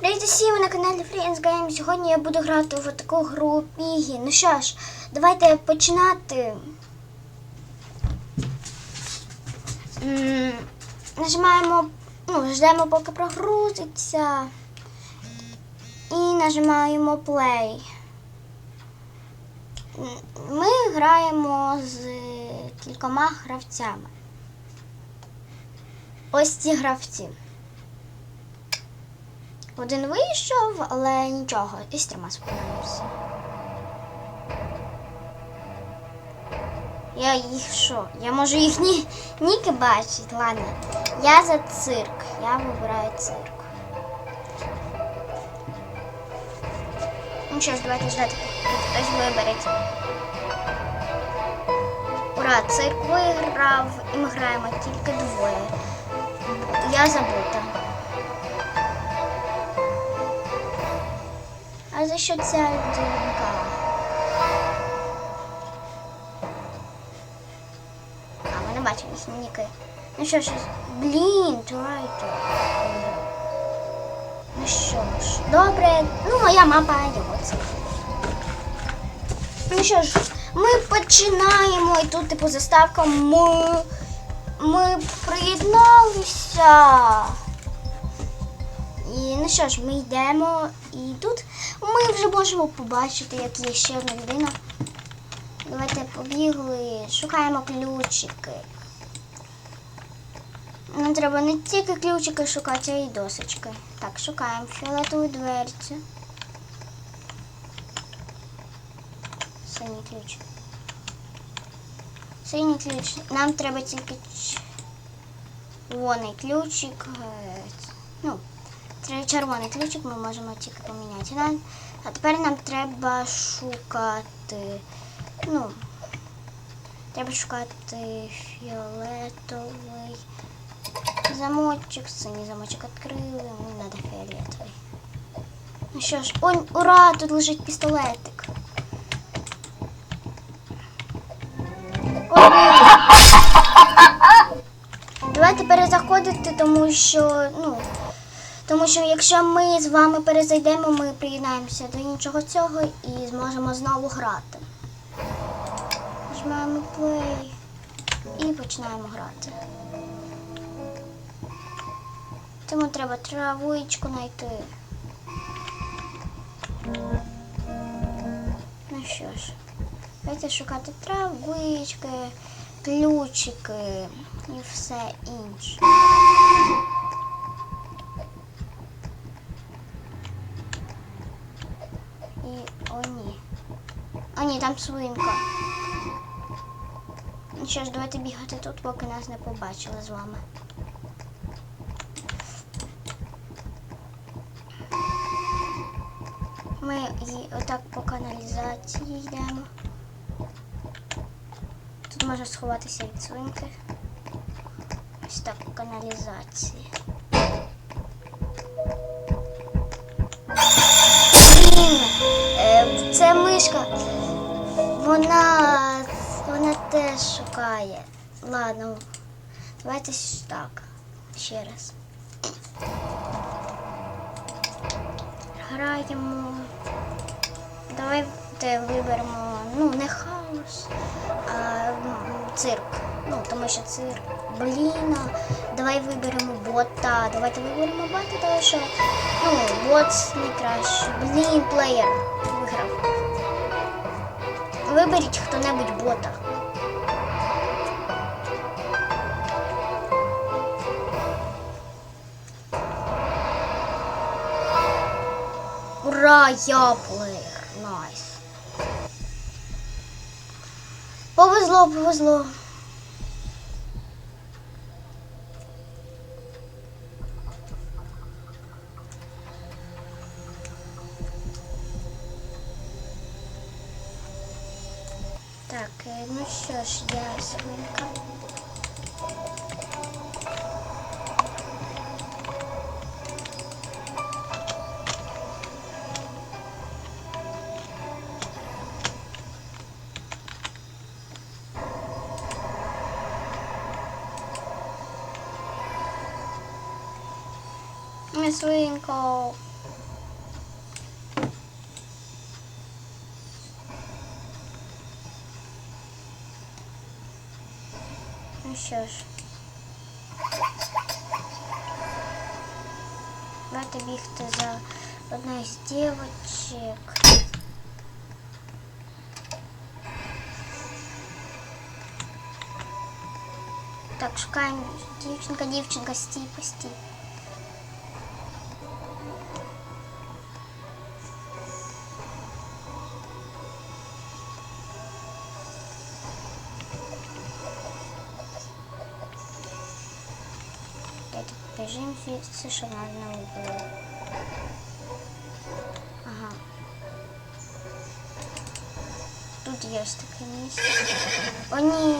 Привіт усім на каналі Friends Game. Сьогодні я буду грати в таку гру Пігі. Ну що ж, давайте починати. Нажимаємо, ну, ждемо, поки прогрузиться. І нажимаємо play. Ми граємо з кількома гравцями. Ось ці гравці. Один вийшов, але нічого, і з трьома справився. Я їх що? Я можу їх ні, ніки бачити, ладно. Я за цирк. Я вибираю цирк. Ну що ж, давайте ждати, хтось вибереть. Ура, цирк виграв, і ми граємо тільки двоє. Я забута. За що ця людинка? А, ми не бачимо їхні ніки. Ну що ж, блін, трайтер. Ну що ж, добре. Ну, моя мапа його. Ну що ж, ми починаємо і тут, типу, заставка ми. Ми приєдналися. І ну що ж, ми йдемо, і тут ми вже можемо побачити, як є ще одна людина. Давайте побігли, шукаємо ключики. Нам треба не тільки ключики шукати, а й досочки. Так, шукаємо фіолетову дверцю. Синій ключ. Синій ключ. Нам треба тільки червоний ключик. е, Ну, червоний ключик ми можемо тільки поміняти. А тепер нам треба шукати. Ну, треба шукати фіолетовий замочок. Синій замочок відкрили, мені треба фіолетовий. Ну що ж, ой, ура! Тут лежить пістолетик. Ой. Давайте перезаходити, тому що, ну, тому що якщо ми з вами перезайдемо, ми приєднаємося до іншого цього і зможемо знову грати. Нажимаємо play і починаємо грати. Тому треба травичку знайти. Ну що ж, давайте шукати травички, ключики і все інше. І о ні. А ні, там свинка. Ну що ж, давайте бігати тут, поки нас не побачили з вами. Ми отак по каналізації йдемо. Тут можна сховатися від свинки. Ось так по каналізації. Шукає. Ладно, давайте так. Ще раз. Граємо. Давайте виберемо, ну, не хаос, а цирк. Ну, тому що цирк. Блін, давай виберемо бота. Давайте виберемо бота, тому що ну, бот найкраще. Блін, плеєр виграв. Виберіть хто-небудь бота. Ура, я плеєр. Найс. Повезло, повезло. Так, ну що ж, я свинка. свинко. Ну что ж. Давайте бігти за однією из девочек. Так, шукаємо девчонка, девчонка стій, постій. Давайте біжимо звідси, щоб нас. Ага. Тут є ось таке місце. О, ні!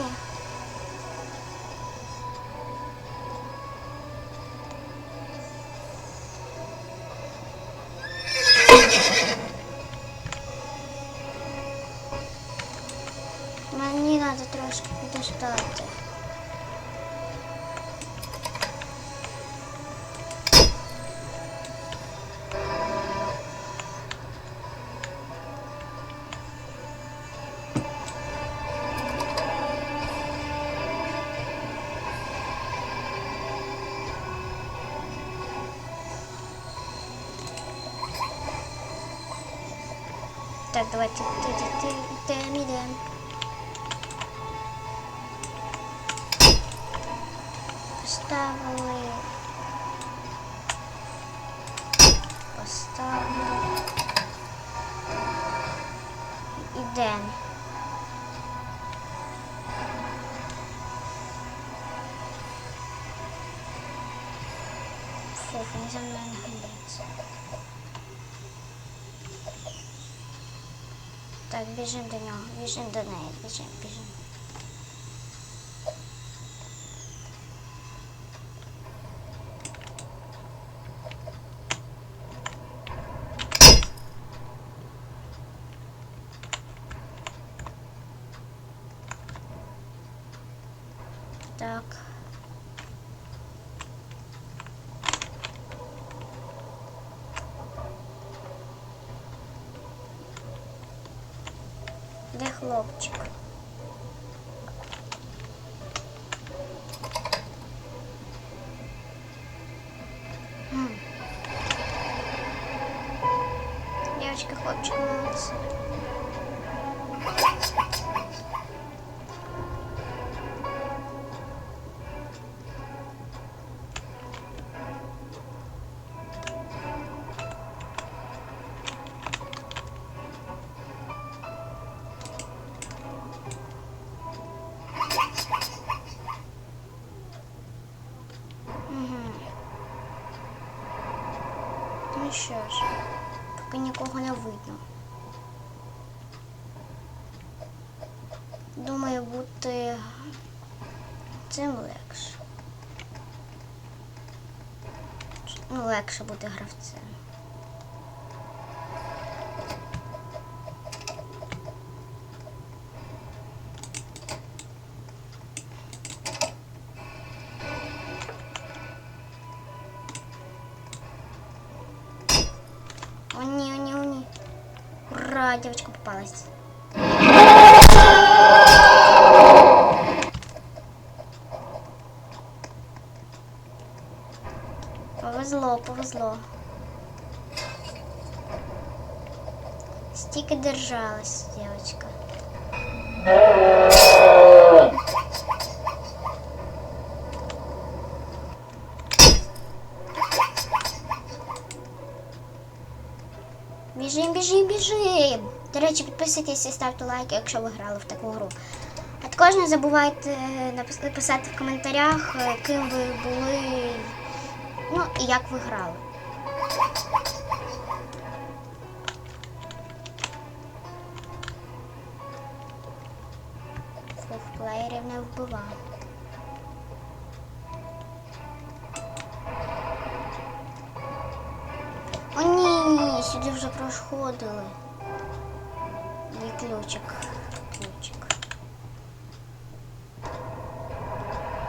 Так, давайте йдемо, йдемо. Поставили. Поставили. Ідемо. Фух, він за мною не ганяється. Так, біжимо до нього, біжимо до неї, біжимо, біжимо. Так. Де хлопчик? Поки нікого не видно. Думаю, бути цим легше. Ну, легше бути гравцем. Ура, девочка попалась. Повезло, повезло. Стільки держалась девочка. Біжим. До речі, підписуйтесь і ставте лайки, якщо ви грали в таку гру. А також не забувайте е, написати в коментарях, е, ким ви були, ну і як ви грали. Плеєрів не вбивав. Сюди вже проходили. Є ключик. Ключик.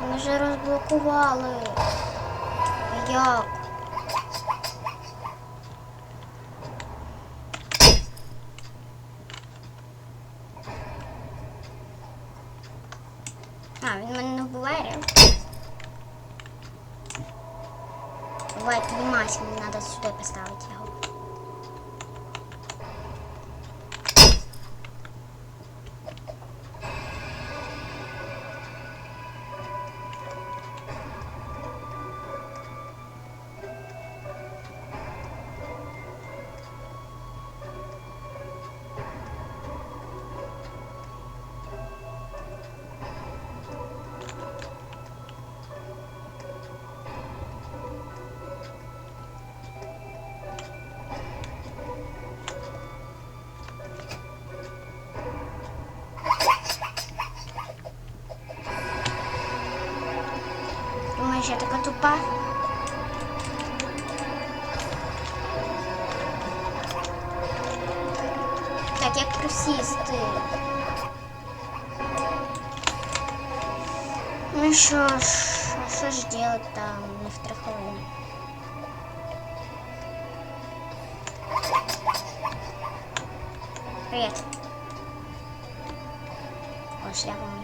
Ми вже розблокували. Як? А, він мене не вбиває, тобі мазь, мені треба сюди поставити тупа? Так, як присісти? Ну що ж, а що ж делать там не в три хвилини? Привіт. О, шляпу мені показала.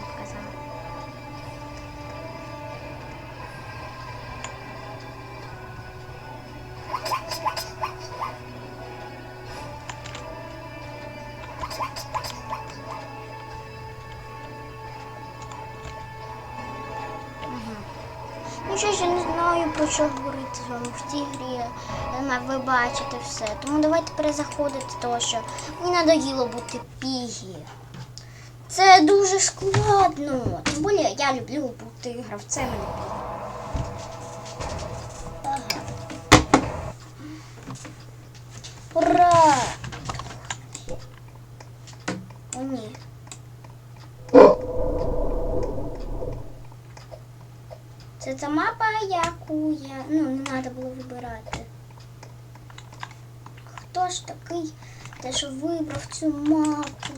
Що говорити з вами в цій грі. Знаю, ви бачите все. Тому давайте перезаходити, тому що мені надоїло бути пігі. Це дуже складно. Тим більше я люблю бути гравцем на пігі. Ура! О, ні. Це мапа, яку я. Ну, не треба було вибирати. Хто ж такий, те, що вибрав цю мапу?